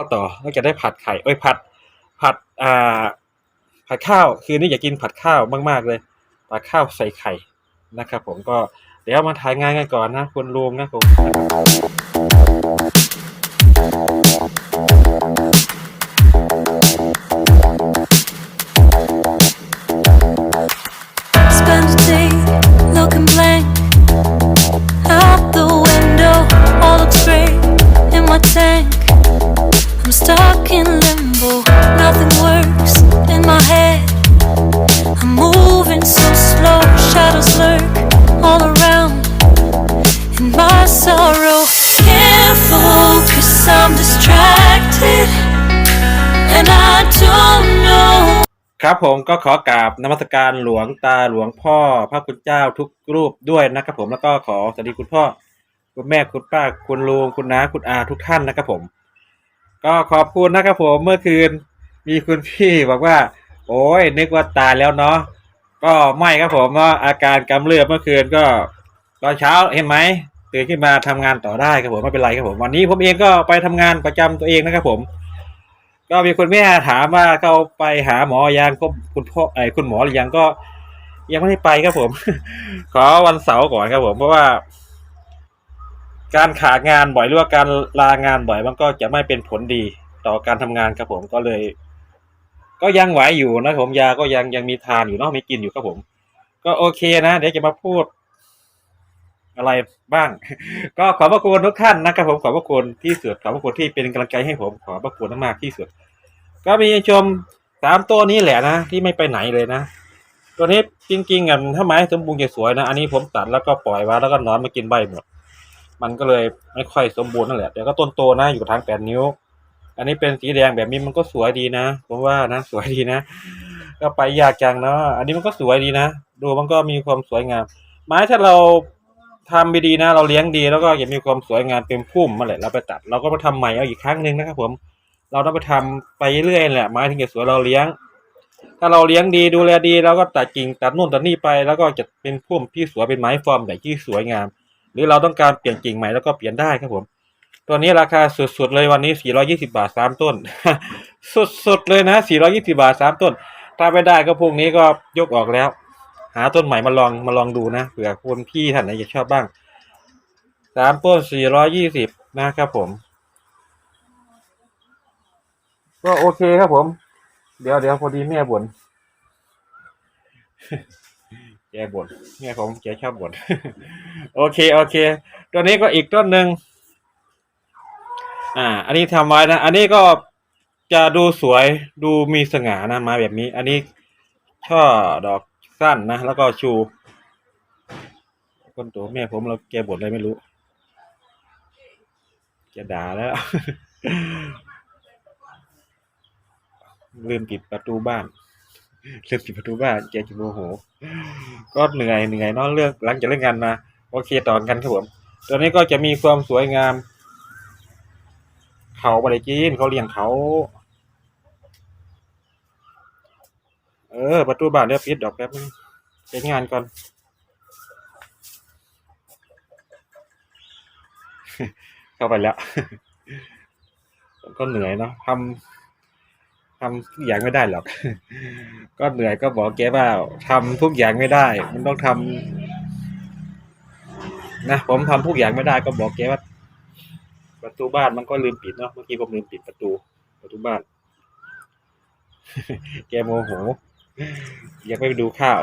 ข้าวต่อก็จะได้ผัดไข่เอ้ยผัด ผัดอ่าผัดข้าว คืนนี้อยากกินผัดข้าวมาก ๆ เลยผัดข้าวใส่ไข่นะครับ ผมก็เดี๋ยวมาถ่ายงานกันก่อนนะคุณลุงนะผม in limbo. Nothing works in my head. I'm moving so slow. Shadows lurk all around. In my sorrow, can't focus. I'm distracted, and I don't know. ครับผมก็ขอกราบนมัสการหลวงตาหลวงพ่อ พระคุณเจ้าทุกรูปด้วยนะครับผมแล้วก็ขอสวัสดีคุณพ่อ คุณแม่คุณป้าคุณลุงคุณน้าคุณอาทุกท่านนะครับผม ก็ขอบคุณนะครับผมเมื่อคืน มีคุณพี่บอกว่า โอ้ยนึกว่าตายแล้วเนาะก็ไม่ครับผมก็อาการกำเริบเมื่อคืนก็ ตอนเช้าเห็นไหมตื่นขึ้นมาทำงานต่อได้ครับผมไม่เป็นไรครับผม วันนี้ผมเองก็ไปทำงานประจำตัวเองนะครับผม ก็มีคุณแม่ถามว่าเขาไปหาหมอยังก็คุณพ่อไอ้คุณหมอหรือยังก็ ยังไม่ได้ไปครับผม ขอวันเสาร์ก่อนครับผมเพราะว่า การขาดงานบ่อยหรือว่าการลางานบ่อยมันก็จะไม่เป็นผลดีต่อการทำงานครับผมก็เลย ก็ยังไหวอยู่นะผมยาก็ยังยังมีทานอยู่เนาะมีกินอยู่ครับผม ก็โอเคนะ เดี๋ยวจะมาพูด อะไรบ้าง ก็ขอบพระคุณทุกท่านนะครับผมขอบพระคุณที่สุดขอบพระคุณที่เป็นกำลังใจให้ผม ขอบพระคุณมากๆที่สุด ก็มีชมสามตัวนี้แหละนะที่ไม่ไปไหนเลยนะตัวนี้จริงๆอะถ้าไม้สมบูรณ์จะสวยนะ อันนี้ผมตัดแล้วก็ปล่อยไว้แล้วก็นอนมากินใบหมด มันก็เลยไม่ค่อยสมบูรณ์นั่นแหละแต่ก็ต้นโตนะอยู่ทางแปดนิ้ว อันนี้เป็นสีแดงแบบนี้มันก็สวยดีนะผมว่านะสวยดีนะ ก็ไปยากจังเนาะอันนี้มันก็สวยดีนะดูมันก็มีความสวยงาม ไม้ถ้าเราทำดีนะ เราเลี้ยงดีแล้วก็จะมีความสวยงามเต็มพุ่มมาแหละเราไปตัด เราก็มาทำใหม่เอาอีกครั้งหนึ่งนะครับผมเราต้องไปทำไปเรื่อยแหละไม้ถึงจะสวยเราเลี้ยง ถ้าเราเลี้ยงดีดูแลดีเราก็ตัดกิ่งตัดนู่นตัดนี่ไป แล้วก็จะเป็นพุ่มที่สวยเป็นไม้ฟอร์มใหญ่ที่สวยงาม รือเราต้องการเปลี่ยนกิ่งใหม่แล้วก็เปลี่ยนได้ครับผม ตัวนี้ราคาสุดๆเลยวันนี้ 420 บาทสามต้น สุดๆเลยนะ 420 บาทสามต้น ถ้าไม่ได้ก็พวกนี้ก็ยกออกแล้ว หาต้นใหม่มาลองมาลองดูนะเผื่อคนพี่ท่านไหนจะชอบบ้างสามต้น 420 นะครับผม ก็โอเคครับผม เดี๋ยวเดี๋ยวพอดีแม่บ่น แกบ่นแม่ผมแกชอบบ่นโอเคโอเค ตัวนี้ก็อีกต้นหนึ่งอ่า อันนี้ทำไว้นะ อันนี้ก็จะดูสวยดูมีสง่านะมาแบบนี้ อันนี้ช่อดอกสั้นนะแล้วก็ชูคนตัวแม่ผมเราแกบ่นอะไรไม่รู้แกด่าแล้วลืมปิดประตูบ้าน เลืมปิดประตูบ้านแกจะโมโห ก็เหนื่อยเหนื่อยเนอกเรื่องหลังจากเล่นงานมาโอเคต่อกันครับผมตัวนี้ก็จะมีความสวยงาม เขาบริจีนเขาเลี้ยงเขา เออ ประตูบ้านเดี๋ยวปิดดอกแป๊บนึงเป็นงานก่อนเข้าไปแล้วก็เหนื่อยเนาะทำ ทำทุกอย่างไม่ได้หรอก ก็เหนื่อยก็บอกแกว่าทำทุกอย่างไม่ได้ มันต้องทำนะผมทำทุกอย่างไม่ได้ ก็บอกแกว่า ประตูบ้านมันก็ลืมปิดเนาะเมื่อกี้ผมลืมปิดประตู ประตูบ้าน แกโมโหยังไม่ไปดูข้าว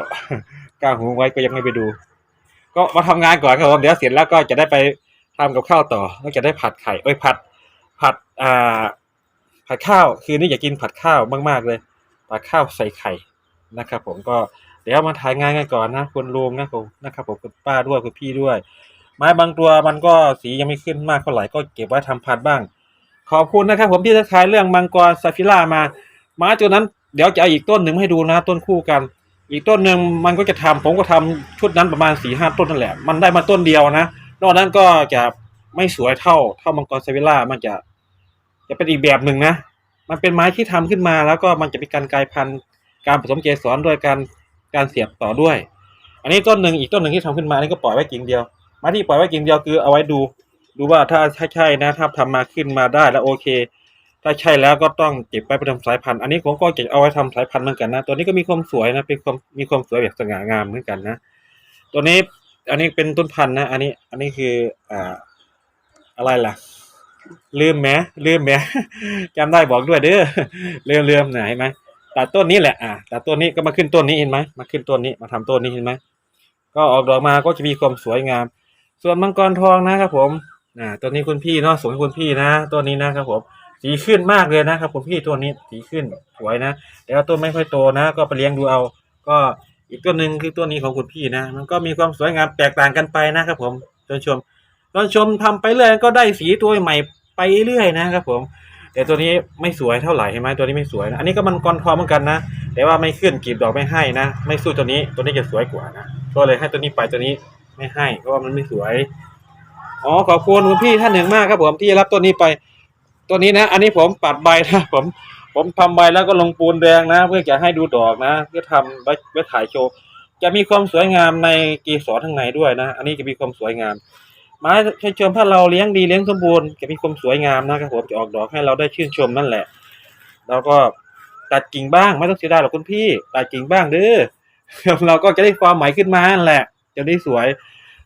ก้าวหูไว้ก็ยังไม่ไปดู ก็มาทำงานก่อนครับผมเดี๋ยวเสร็จแล้วก็จะได้ไปทำกับข้าวต่อแล้วจะได้ผัดไข่เอ้ยผัด ผัดอ่า ผัดข้าวคืนนี้อยากกินผัดข้าวมาก ๆ เลยผัดข้าวใส่ไข่นะครับ ผมก็เดี๋ยวมาถ่ายงานกันก่อนนะคุณลุงนะผมนะครับ ผมคุณป้าด้วยคุณพี่ด้วย ไม้บางตัวมันก็สียังไม่ขึ้นมากเท่าไหร่ก็เก็บไว้ทำพันธุ์บ้าง ขอบคุณนะครับ ผมที่ทักทายเรื่องมังกรซาฟิล่ามาไม้ตัวนั้นเดี๋ยวจะเอาอีกต้นหนึ่งมาให้ดูนะ ต้นคู่กัน อีกต้นหนึ่งมันก็จะทำผมก็ทำชุดนั้นประมาณสี่ห้าต้นนั่นแหละ มันได้มาต้นเดียวนะนอกนั้นก็จะไม่สวยเท่าเท่ามังกรซาฟิล่ามันจะ จะเป็นอีกแบบหนึ่งนะ มันเป็นไม้ที่ทำขึ้นมา แล้วก็มันจะมีการกลายพันธุ์การผสมเกสรด้วยการการเสียบต่อด้วย อันนี้ต้นหนึ่งอีกต้นหนึ่งที่ทำขึ้นมานี่ก็ปล่อยไว้กิ่งเดียวไม้ที่ปล่อยไว้กิ่งเดียวคือเอาไว้ดู ดูว่าถ้าใช่ใช่นะถ้าทำมาขึ้นมาได้แล้วโอเค ถ้าใช่แล้วก็ต้องเก็บไว้ไปทำสายพันธุ์อันนี้ผมก็เก็บเอาไว้ทำสายพันธุ์เหมือนกันนะ ตัวนี้ก็มีความสวยนะเป็นความมีความสวยแบบสง่างามเหมือนกันนะตัวนี้อันนี้เป็นต้นพันธุ์นะ อันนี้ อันนี้คืออ่าอะไรล่ะ ลืมแหมลืมแหมจำได้บอกด้วยเด้อลืมลืมไหนะเห็นไหมตัดต้นนี้แหละอ่าตัดต้นนี้ก็มาขึ้นต้นนี้เห็นไหมมาขึ้นต้นนี้มาทำต้นนี้เห็นไหมก็ออกดอกมาก็จะมีความสวยงาม ส่วนมังกรทองนะครับผมอ่าตัวนี้คุณพี่เนาะส่งให้คุณพี่นะตัวนี้นะครับผมสีขึ้นมากเลยนะครับคุณพี่ตัวนี้สีขึ้นสวยนะแต่ว่าต้นไม่ค่อยโตนะ ก็ไปเลี้ยงดูเอา ก็อีกตัวหนึ่งคือตัวนี้ของคุณพี่นะ มันก็มีความสวยงามแตกต่างกันไปนะครับผมตอนชมตอนชมทำไปเรื่อยก็ได้สีตัวใหม่ ไปเรื่อยนะครับผม แต่ตัวนี้ไม่สวยเท่าไหร่เห็นไหมตัวนี้ไม่สวยนะอันนี้ก็มันกรทอเหมือนกันนะแต่ว่าไม่ขึ้นกลีบดอกไม่ให้นะไม่สู้ตัวนี้ตัวนี้จะสวยกว่านะก็เลยให้ตัวนี้ไปตัวนี้ไม่ให้เพราะว่ามันไม่สวยอ๋อขอบคุณคุณพี่ท่านหนึ่งมากครับผมที่รับตัวนี้ไป ตัวนี้นะ อันนี้ผมปัดใบนะผมผมทำใบแล้วก็ลงปูนแดงนะ เพื่อจะให้ดูดอกนะ เพื่อทำไว้ไว้ถ่ายโชว์จะมีความสวยงามในกีสรข้งในด้วยนะ อันนี้จะมีความสวยงาม ไม้ชชมถ้าเราเลี้ยงดีเลี้ยงสมบูรณ์จะมีความสวยงามนะครับผมจะออกดอกให้เราได้ชื่นชมนั่นแหละ แล้วก็ตัดกิ่งบ้างไม่ต้องเสียดายหรอกคุณพี่ตัดกิ่งบ้างเด้อเราก็จะได้ความใหม่ขึ้นมานั่นแหละ จะได้สวย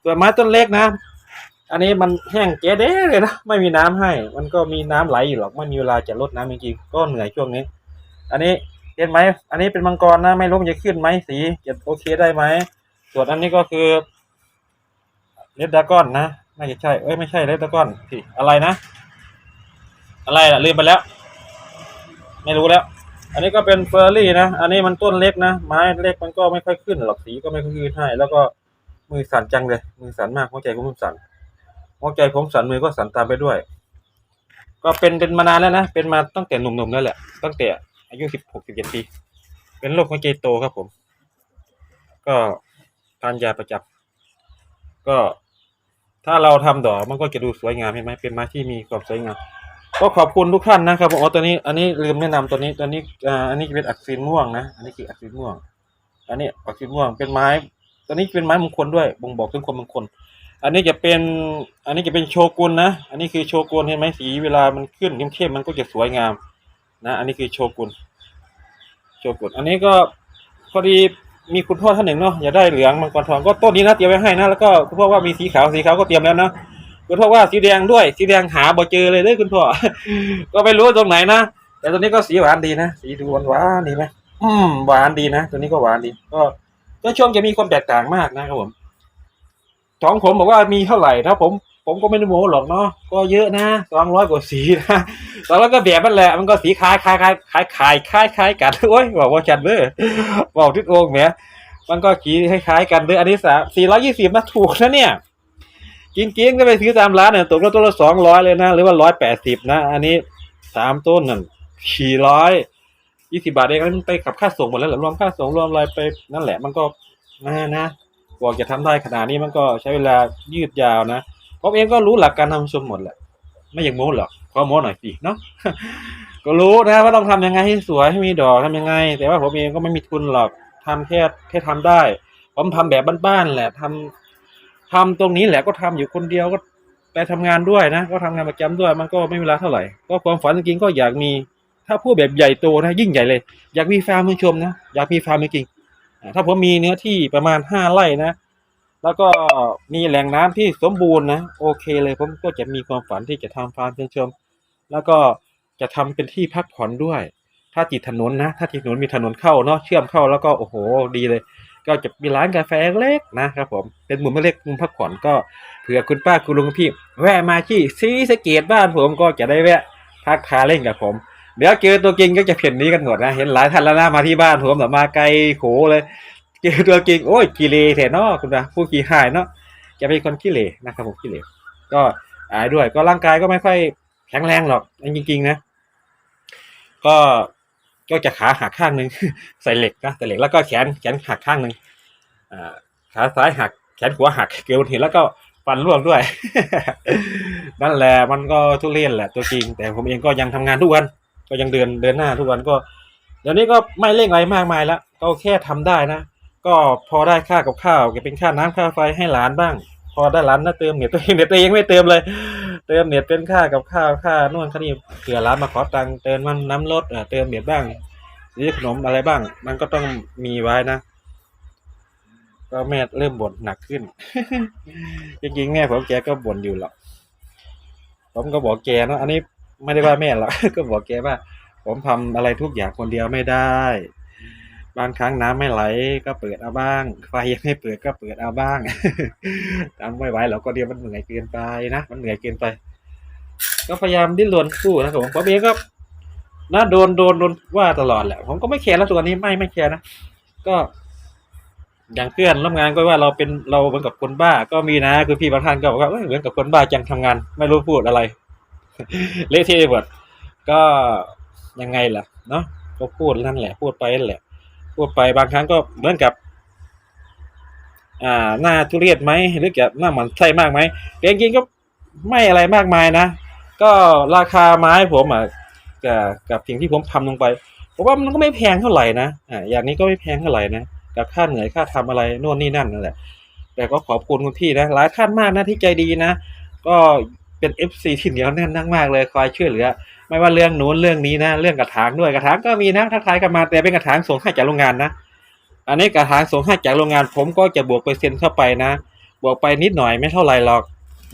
ส่วนไม้ต้นเล็กนะ อันนี้มันแห้งเจ๊เด้เลยนะไม่มีน้ำให้ มันก็มีน้ำไหลอยู่หรอกไม่มีเวลาจะลดน้ำจริงๆก็เหนื่อยช่วงนี้ อันนี้เห็นไหมอันนี้เป็นมังกรนะไม่รู้มันจะขึ้นไหมสีจะโอเคได้ไหมส่วนอันนี้ก็คือ เลดดากอนนะน่าจะใช่เอ้ยไม่ใช่เลดดากอนสิอะไรนะ อะไรล่ะลืมไปแล้ว ไม่รู้แล้ว อันนี้ก็เป็นเฟอร์รี่นะ อันนี้มันต้นเล็กนะ ไม้เล็กมันก็ไม่ค่อยขึ้นหรอกสีก็ไม่ค่อยขึ้นให้แล้วก็มือสั่นจังเลย มือสั่นมากหัวใจผมสั่นหัวใจผมสั่นมือก็สั่นตามไปด้วย ก็เป็นเป็นมานานแล้วนะ เป็นมาตั้งแต่หนุ่มๆแล้วแหละ ตั้งแต่อายุสิบหกสิบเจ็ดปี เป็นโรคหัวใจโตครับผม ก็ทานยาประจำก็ ถ้าเราทำดอกมันก็จะดูสวยงามเห็นไหมเป็นไม้ที่มีความสวยงามก็ขอบคุณทุกท่านนะครับผมอ๋อตัวนี้ อันนี้ลืมแนะนำตัวนี้ตัวนี้อ่าอันนี้เป็นอักษิณม่วงนะอันนี้คืออักษิณม่วง อันนี้อักษิณม่วงเป็นไม้ตัวนี้เป็นไม้มงคลด้วยบ่งบอกถึงความมงคลอันนี้จะเป็นอันนี้จะเป็นโชกุนนะ อันนี้คือโชกุนเห็นไหมสีเวลามันขึ้นเข้มๆมันก็จะสวยงามนะ อันนี้คือโชกุนโชกุนอันนี้ก็พอดี มีคุณพ่อท่านหนึ่งเนาะอยากได้เหลืองมังกรทองก็ต้นนี้นะเตรียมไว้ให้นะแล้วก็คุณพ่อว่ามีสีขาวสีขาวก็เตรียมแล้วนะคุณพ่อว่าสีแดงด้วย สีแดงหาบ่เจอเลยเด้อคุณพ่อก็ไม่รู้ตรงไหนนะแต่ตัวนี้ก็สีหวานดีนะสีดูหวานหวานดีไหมอืมหวานดีนะตัวนี้ก็หวานดี ก็ก็ช่วงจะมีความแตกต่างมากนะครับผมสองผมบอกว่ามีเท่าไหร่ถ้าผมผมก็ไม่ได้โม้หรอกเนาะก็เยอะนะสองร้อยกว่าสีนะตอนแล้วก็แบบนั่นแหละมันก็สีคล้ายคล้ายคล้ายคล้ายคล้ายคล้ายคล้ายกันโอ้ยบอกว่าจันเด้อบอกทิศโองแหมมันก็ขีคล้ายๆกันเด้ออันนี้สามสี่ร้อยยี่สิบนะถูกนะเนี่ยจริงๆก็ไปซื้อตามร้านเนี่ยตกแล้วตัวละสองร้อยเลยนะ หรือว่าร้อยแปดสิบนะ อันนี้สามต้นนั่นสี่ร้อยยี่สิบาทเองมันไปขับค่าส่งหมดแล้วหรอรวมค่าส่งรวมอะไรไปนั่นแหละมันก็นะนะกว่าจะทำได้ขนาดนี้มันก็ใช้เวลายืดยาวนะ ผมเองก็รู้หลักการทำชมหมดแหละ ไม่อยากโม้หรอกขอโม้หน่อยสิเนาะก็รู้นะว่าต้องทำยังไงให้สวยให้มีดอกทำยังไง แต่ว่าผมเองก็ไม่มีทุนหรอกทำแค่แค่ทำได้ ผมทำแบบบ้านๆแหละทำทำตรงนี้แหละก็ทำอยู่คนเดียวก็ไปทำงานด้วยนะ ก็ทำงานประจำด้วย มันก็ไม่มีเวลาเท่าไหร่ ก็ความฝันจริงๆก็อยากมี ถ้าพูดแบบใหญ่โตนะ ยิ่งใหญ่เลย อยากมีฟาร์มมือชมนะ อยากมีฟาร์มจริงๆถ้าผมมีเนื้อที่ประมาณห้าไร่นะ แล้วก็มีแหล่งน้ำที่สมบูรณ์นะโอเคเลยผมก็จะมีความฝันที่จะทำฟาร์มมือชม แล้วก็จะทำเป็นที่พักผ่อนด้วย ถ้าติดถนนนะ ถ้าติดถนนมีถนนเข้าเนาะเชื่อมเข้าแล้วก็โอ้โหดีเลย ก็จะมีร้านกาแฟเล็กนะครับผมเป็นมุมเล็กมุมพักผ่อนก็เผื่อคุณป้าคุณลุงพี่ แวะมาที่ซีสเกตบ้านผมก็จะได้แวะพักคาเล่นกับผมเดี๋ยวเจอตัวจริงก็จะเพ่นนี้กันหมดนะเห็นหลายท่านแล้วนะมาที่บ้านผมแต่มาไกลโขเลย เจอตัวจริงโอ้ยกิเลแถเนาะคุณนะผู้ขี้หายเนาะจะเป็นคนขี้เหร่นะครับผมขี้เหร่ก็อายด้วย ก็ร่างกายก็ไม่ค่อยแข็งแรงหรอกจริงๆนะ ก็ก็จะขาหักข้างหนึ่งใส่เหล็กนะใส่เหล็กแล้วก็แขนแขนหักข้างหนึ่งขาซ้ายหักแขนขวาหักเกลียวเห็นแล้วก็ฟันร่วงด้วย นั่นแหละมันก็ทุเรศแหละตัวจริง แต่ผมเองก็ยังทำงานทุกวัน ก็ยังเดินเดินหน้าทุกวันก็เดี๋ยวนี้ก็ไม่เร่งอะไรมากมายแล้วก็แค่ทำได้นะ ก็พอได้ค่ากับข้าวก็เป็นค่าน้ำค่าไฟให้หลานบ้าง พอได้ร้านนะเติมเน็ตตัวเองเน็ตตัวเองไม่เติมเลย เติมเน็ตเป็นค่ากับข้าวค่านู่นค่านี่เผื่อร้านมาขอตังค์เติมมันน้ำรถเติมเน็ตบ้างซื้อขนมอะไรบ้าง มันก็ต้องมีไว้นะก็แม่เริ่มบ่นหนักขึ้น จริงๆแม่ผมแกก็บ่นอยู่หรอกผมก็บอกแกเนาะอันนี้ไม่ได้ว่าแม่หรอกก็บอกแกว่า ผมทำอะไรทุกอย่างคนเดียวไม่ได้ บางครั้งน้ำไม่ไหลก็เปิดเอาบ้าง ไฟยังไม่เปิดก็เปิดเอาบ้างทำไม่ไหวเราก็เดียวมันเหนื่อยเกินไปนะ มันเหนื่อยเกินไป ก็พยายามดิ้นรนสู้นะครับผมผมเองก็นะโดนโดนโดนว่าตลอดแหละ ผมก็ไม่แคร์แล้วตัวนี้ไม่ไม่แคร์นะ ก็ อย่างเพื่อนร่วมงานก็ว่าเราเป็นเราเหมือนกับคนบ้า ก็มีนะคือพี่บางท่านก็บอกว่าเอ้ยเหมือนกับคนบ้าจังทำงาน ไม่รู้พูดอะไรเละเทะไปหมดก็ยังไงล่ะเนาะก็พูดนั่นแหละ พูดไปนั่นแหละ พูดไปบางครั้งก็เหมือนกับ อ่าหน้าทุเรียนไหมหรือกับหน้าหมันไส้มากไหมแต่จริงๆก็ไม่อะไรมากมายนะ ก็ราคาไม้ผมอะกับกับสิ่งที่ผมทำลงไปผมว่ามันก็ไม่แพงเท่าไหร่นะอ่าอย่างนี้ก็ไม่แพงเท่าไหร่นะกับค่าเหนื่อยค่าทำอะไรโน่นนี่นั่นนั่นแหละแต่ก็ขอบคุณคุณพี่นะหลายท่านมากนะที่ใจดีนะก็ เป็นเอฟซีที่เหนียวแน่นมากๆเลยคอยช่วยเหลือ ไม่ว่าเรื่องนู้นเรื่องนี้นะ เรื่องกระถางด้วยกระถางก็มีนะทักทายกันมาแต่เป็นกระถางส่งให้จากโรงงานนะ อันนี้กระถางส่งให้จากโรงงาน ผมก็จะบวกเปอร์เซ็นต์เข้าไปนะ บวกไปนิดหน่อยไม่เท่าไหร่หรอก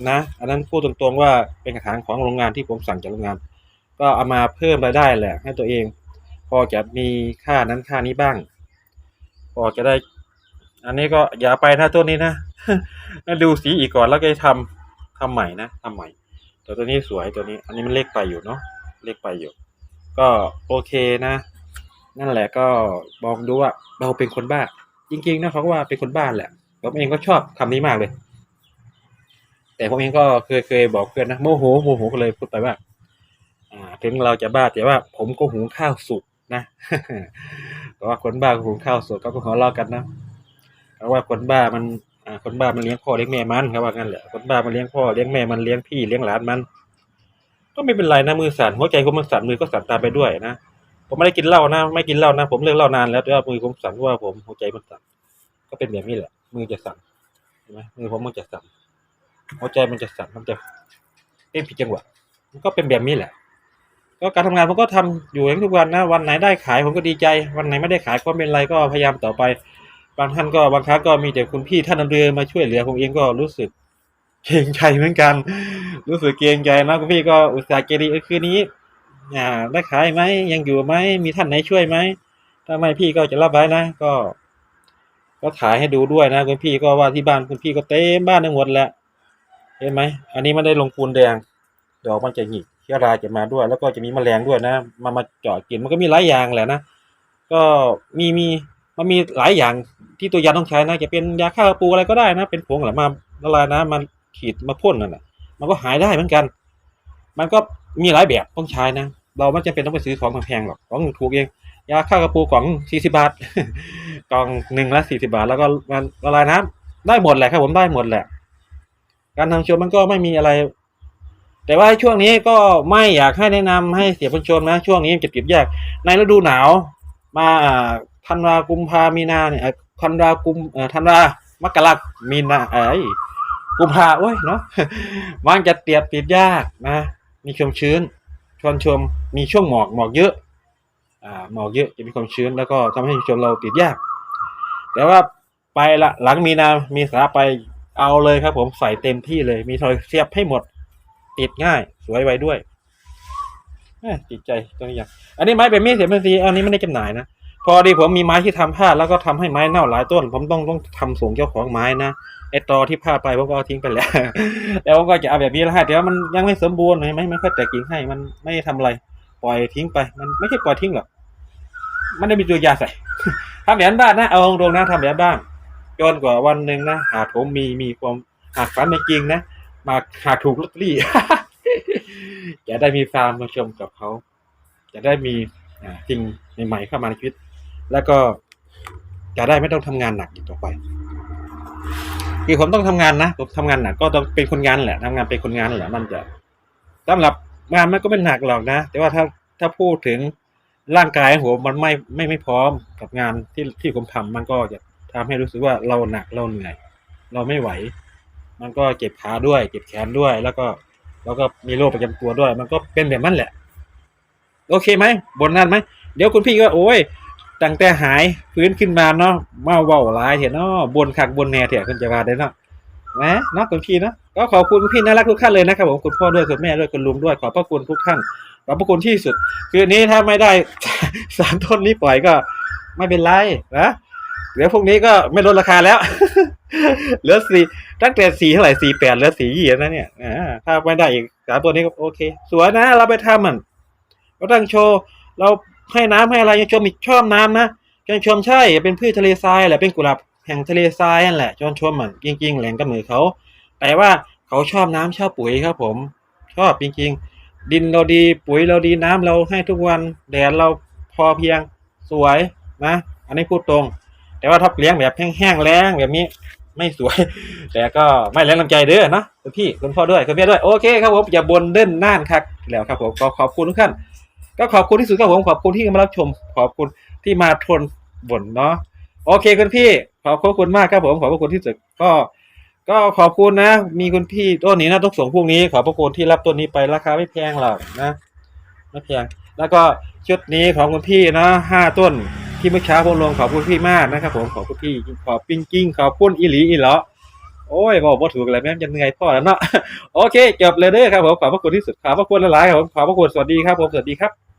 นะ อันนั้นพูดตรงๆว่าเป็นกระถางของโรงงานที่ผมสั่งจากโรงงาน ก็เอามาเพิ่มรายได้แหละให้ตัวเอง พอจะมีค่านั้นค่านี้บ้าง พอจะได้ อันนี้ก็อย่าไปนะตัวนี้นะดูสีอีกก่อนแล้วก็ทำ ทำใหม่นะทำใหม่แต่ตัวนี้สวยตัวนี้ อันนี้มันเล็กไปอยู่เนาะเล็กไปอยู่ ก็โอเคนะ นั่นแหละก็บอกดูว่าเราเป็นคนบ้า จริงๆนะเขาก็ว่าเป็นคนบ้าแหละผมเองก็ชอบคำนี้มากเลย แต่ผมเองก็เคยเคยบอกเพื่อนนะโมโหโมโหก็เลยพูดไปว่าอ่า ถึงเราจะบ้าแต่ว่า ผมก็หุงข้าวสุกนะเพราะว่าคนบ้าก็หุงข้าวสุกก็ขอเล่ากันนะเพราะว่าคนบ้ามัน อ่าคนบ้ามันเลี้ยงพ่อเลี้ยงแม่มันเขาว่างั้นแหละคนบ้ามันเลี้ยงพ่อเลี้ยงแม่มันเลี้ยงพี่เลี้ยงหลานมัน ก็ไม่เป็นไรนะมือสั่นหัวใจผมมันสั่นมือก็สั่นตามไปด้วยนะผมไม่ได้กินเหล้านะ ไม่กินเหล้านะผมเลิกเหล้านานแล้วแต่ว่ามือผมสั่นเพราะว่าผมหัวใจมันสั่นก็เป็นแบบนี้แหละ มือจะสั่นเห็นไหมมือผมมันจะสั่นหัวใจมันจะสั่นมันจะเต้นผิดจังหวะมันก็เป็นแบบนี้แหละ ก็การทำงานผมก็ทำอยู่อย่างทุกวันนะ วันไหนได้ขายผมก็ดีใจ วันไหนไม่ได้ขายก็ไม่เป็นไรก็พยายามต่อไป บางท่านก็บางครั้งก็มีแต่คุณพี่ท่านนำเรือมาช่วยเหลือผมเองก็รู้สึกเกรงใจเหมือนกัน รู้สึกเกรงใจนะคุณพี่ก็อุตส่าห์เกดีคืนนี้อ่าได้ขายไหมยังอยู่ไหมมีท่านไหนช่วยไหมถ้าไม่พี่ก็จะรับไว้นะก็ ก็ถ่ายให้ดูด้วยนะคุณพี่ก็ว่าที่บ้านคุณพี่ก็เต็มบ้านทั้งหมดแหละเห็นไหมอันนี้ไม่ได้ลงปูนแดงดอกมันจะหงิกเชื้อราจะมาด้วย แล้วก็จะมีแมลงด้วยนะมามาเจาะกินมันก็มีหลายอย่างแหละนะก็มีมี มันมีหลายอย่างที่ตัวยาต้องใช้นะจะเป็นยาฆ่าปูอะไรก็ได้นะ เป็นผงหรือมาละลายน้ำมันขีดมาพ่นนั่นน่ะมันก็หายได้เหมือนกัน มันก็มีหลายแบบต้องใช้นะ เราไม่จำเป็นต้องไปซื้อของแพงๆหรอก ของถูกเอง ยาฆ่ากระปูกล่องสี่สิบาท กล่องหนึ่งละสี่สิบาท แล้วก็มันละลายน้ำได้หมดแหละครับผมได้หมดแหละ การทำชมมันก็ไม่มีอะไร แต่ว่าช่วงนี้ก็ไม่อยากให้แนะนำให้เสียผลชมนะ ช่วงนี้มันจะเก็บยาก ในฤดูหนาว มา ธันวากุมภามีนาเนี่ยธันวากุมเอ่อธันวามกรามีนาเอ้ยกุมภาโอ้ยเนาะมันจะเตียบติดยากนะ มีความชื้นชวนชมมีช่วงหมอกหมอกเยอะอ่าหมอกเยอะจะมีความชื้นแล้วก็ทำให้ชมเราติดยาก แต่ว่าไปละหลังมีนามีสาไปเอาเลยครับ ผมใส่เต็มที่เลย มีทอยเสียบให้หมด ติดง่าย สวยไวด้วยติดใจตรงนี้อย่างอันนี้ไม้เป็นมีดเสียบเป็นสีอันนี้ไม่ได้จำหน่ายนะ พอดีผมมีไม้ที่ทำพลาดแล้วก็ทำให้ไม้เน่าหลายต้น ผมต้องต้องทำส่งเจ้าของไม้นะไอตอที่พลาดไปผมก็เอาทิ้งไปแล้วแต่ผมก็จะเอาแบบนี้แล้วให้แต่ว่ามันยังไม่สมบูรณ์ไม่ไม่ค่อยแตกกิ่งให้มันไม่ทำอะไร ปล่อยทิ้งไป มันไม่ใช่ปล่อยทิ้งหรอกมันได้มีตัวยาใส่ทำแบบบ้างนะเอาตรงๆนะทำแบบบ้างจนกว่าวันหนึ่งนะหากผมมีมีความหากฝันไม่จริงนะมาหากถูกลอตเตอรี่จะได้มีฟาร์มมาชมกับเขา จะได้มีสิ่งใหม่ๆเข้ามาในชีวิต แล้วก็จะได้ไม่ต้องทำงานหนักอีกต่อไปคือผมต้องทำงานนะผมทำงานหนักก็ต้องเป็นคนงานแหละทำงานเป็นคนงานแหละมันจะสำหรับงานมันก็ไม่หนักหรอกนะ แต่ว่าถ้าถ้าพูดถึงร่างกายผมมันไม่ไม่ไม่พร้อมกับงานที่ที่ผมทำมันก็จะทำให้รู้สึกว่าเราหนักเราเหนื่อย เราไม่ไหว มันก็เจ็บขาด้วย เจ็บแขนด้วย แล้วก็แล้วก็มีโรคประจำตัวด้วย มันก็เป็นแบบนั้นแหละ โอเคไหมบนนั้นไหมเดี๋ยวคุณพี่ก็โอ้ย ตั้งแต่หายฟื้นขึ้นมาเนาะมาเว้าหลายเถอะเนาะบนคักบนแหน่เถอะคุณจะว่าได้เนาะนะเนาะคุณพี่เนาะก็ขอบคุณพี่น่ารักทุกท่านเลยนะครับผมคุณพ่อด้วยคุณแม่ด้วยคุณลุงด้วยขอบพระคุณทุกท่านขอบพระคุณที่สุด คืนนี้ถ้าไม่ได้สามต้นนี้ปล่อยก็ไม่เป็นไรนะเดี๋ยวพวกนี้ก็ไม่ลดราคาแล้วเหลือสี่ตั้งแต่สี่เท่าไหร่สี่แปดเหลือสี่ยี่นะเนี่ยถ้าไม่ได้อีกสามตัวนี้ก็โอเค สวยนะเราไปทำมันเราตั้งโชว์เรา ให้น้ำให้อะไรยังชมอีกชอบน้ำนะจนชมใช่เป็นพืชทะเลทรายแหละเป็นกุหลาบแห่งทะเลทรายนั่นแหละจนชมมันจริง ๆ แหล่งกำเนิดเขา แต่ว่าเขาชอบน้ำชอบปุ๋ยครับผม ชอบจริง ๆ ดินเราดีปุ๋ยเราดีน้ำเราให้ทุกวันแดดเราพอเพียงสวยนะ อันนี้พูดตรง แต่ว่าถ้าเลี้ยงแบบแห้งๆแล้งแบบนี้ไม่สวย แต่ก็ไม่แรงน้ำใจเด้อนะคุณพี่คุณพ่อด้วยคุณแม่ด้วยโอเคครับผมอย่าบนเด่นน่านครับแล้วครับผมก็ขอบคุณทุกท่าน ก็ขอบคุณที่สุดครับผมขอบคุณที่มารับชม ขอบคุณที่มาทนบ่นเนาะโอเคคุณพี่ ขอบคุณมากครับผมขอบคุณที่สุดก็ ก็ขอบคุณนะ มีคุณพี่ต้นนี้นะต้องส่งพวกนี้ ขอบพระคุณที่รับต้นนี้ไปราคาไม่แพงหรอกนะไม่แพงแล้วก็ชุดนี้ของคุณพี่นะห้าต้นที่เมื่อเช้าผมลงขอบคุณพี่มากนะครับผมขอบคุณพี่ขอบปิ้งกิ้งขอบคุณอีหลีอีเหลาโอ้ยบอกว่าถูกอะไรแม่งจะเหนื่อยพ่อแล้วเนาะโอเคจบเลยเด้อครับผมขอบพระคุณที่สุดขอบพระคุณหลายๆครับผมขอบพระคุณสวัสดีครับผมสวัสดีครับ